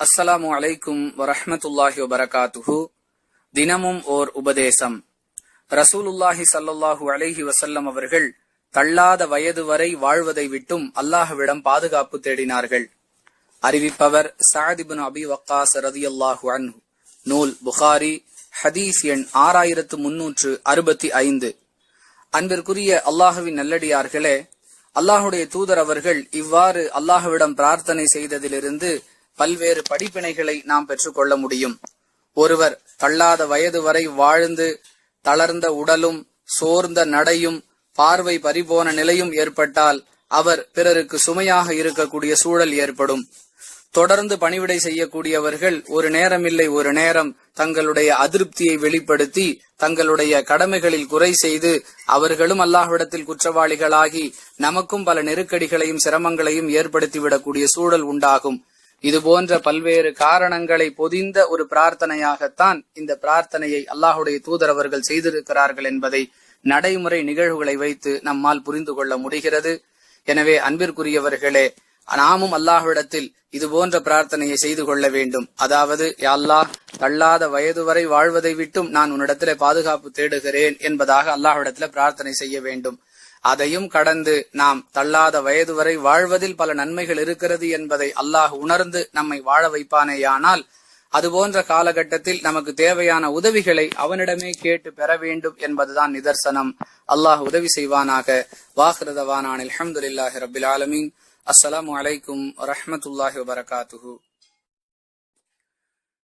அஸ்ஸலாமு அலைக்கும் வரஹமத்துல்லாஹி வபரகாத்துஹு. தினமும் ஓர் உபதேசம். ரசூலுல்லாஹி சல்லாஹூ அலைஹி வசல்லம் அவர்கள் தள்ளாத வயது வரை வாழ்வதை விட்டும் அல்லாஹுவிடம் பாதுகாப்பு தேடினார்கள். அறிவிப்பவர் சாதிபின் அபி வக்காஸ் ரதியல்லாஹு அன்ஹு. நூல் புகாரி ஹதீஸ் எண் ஆறாயிரத்து முன்னூற்று அறுபத்தி ஐந்து. அன்பிற்குரிய அல்லாஹுவின் நல்லடியார்களே அல்லாஹுடைய தூதர் அவர்கள் இவ்வாறு அல்லாஹுவிடம் பிரார்த்தனை செய்ததிலிருந்து பல்வேறு படிப்பினைகளை நாம் பெற்றுக்கொள்ள முடியும். ஒருவர் தள்ளாத வயது வரை வாழ்ந்து தளர்ந்த உடலும் சோர்ந்த நடையும் பார்வை பறிபோன நிலையும் ஏற்பட்டால் அவர் பிறருக்கு சுமையாக இருக்கக்கூடிய சூழல் ஏற்படும். தொடர்ந்து பணிவிடை செய்யக்கூடியவர்கள் ஒரு நேரமில்லை ஒரு நேரம் தங்களுடைய அதிருப்தியை வெளிப்படுத்தி தங்களுடைய கடமைகளில் குறை செய்து அவர்களும் அல்லாஹ்விடத்தில் குற்றவாளிகளாகி நமக்கும் பல நெருக்கடிகளையும் சிரமங்களையும் ஏற்படுத்திவிடக்கூடிய சூழல் உண்டாகும். இது போன்ற பல்வேறு காரணங்களை பொதிந்த ஒரு பிரார்த்தனையாகத்தான் இந்த பிரார்த்தனையை அல்லாஹுடைய தூதர் அவர்கள் செய்திருக்கிறார்கள் என்பதை நடைமுறை நிகழ்வுகளை வைத்து நம்மால் புரிந்து கொள்ள முடிகிறது. எனவே அன்பிற்குரியவர்களே நாமும் அல்லாஹ்விடத்தில் இது போன்ற பிரார்த்தனையை செய்து கொள்ள வேண்டும். அதாவது யா அல்லாஹ் தள்ளாத வயது வரை வாழ்வதை விட்டும் நான் உன்னிடத்திலே பாதுகாப்பு தேடுகிறேன் என்பதாக அல்லாஹ்விடத்திலே பிரார்த்தனை செய்ய வேண்டும். அதையும் கடந்து நாம் தள்ளாத வயது வரை வாழ்வதில் பல நன்மைகள் இருக்கிறது என்பதை அல்லாஹ் உணர்ந்து நம்மை வாழ வைப்பானேயானால் அதுபோன்ற காலகட்டத்தில் நமக்கு தேவையான உதவிகளை அவனிடமே கேட்டு பெற வேண்டும் என்பதுதான் நிதர்சனம். அல்லாஹ் உதவி செய்வானாக. வாஹிருதவானான் அலமதுல்லாஹி ரபில் ஆலமீன். அஸ்ஸலாம் அலைக்கும் வரமத்துல்லாஹி வபரகாத்துஹு.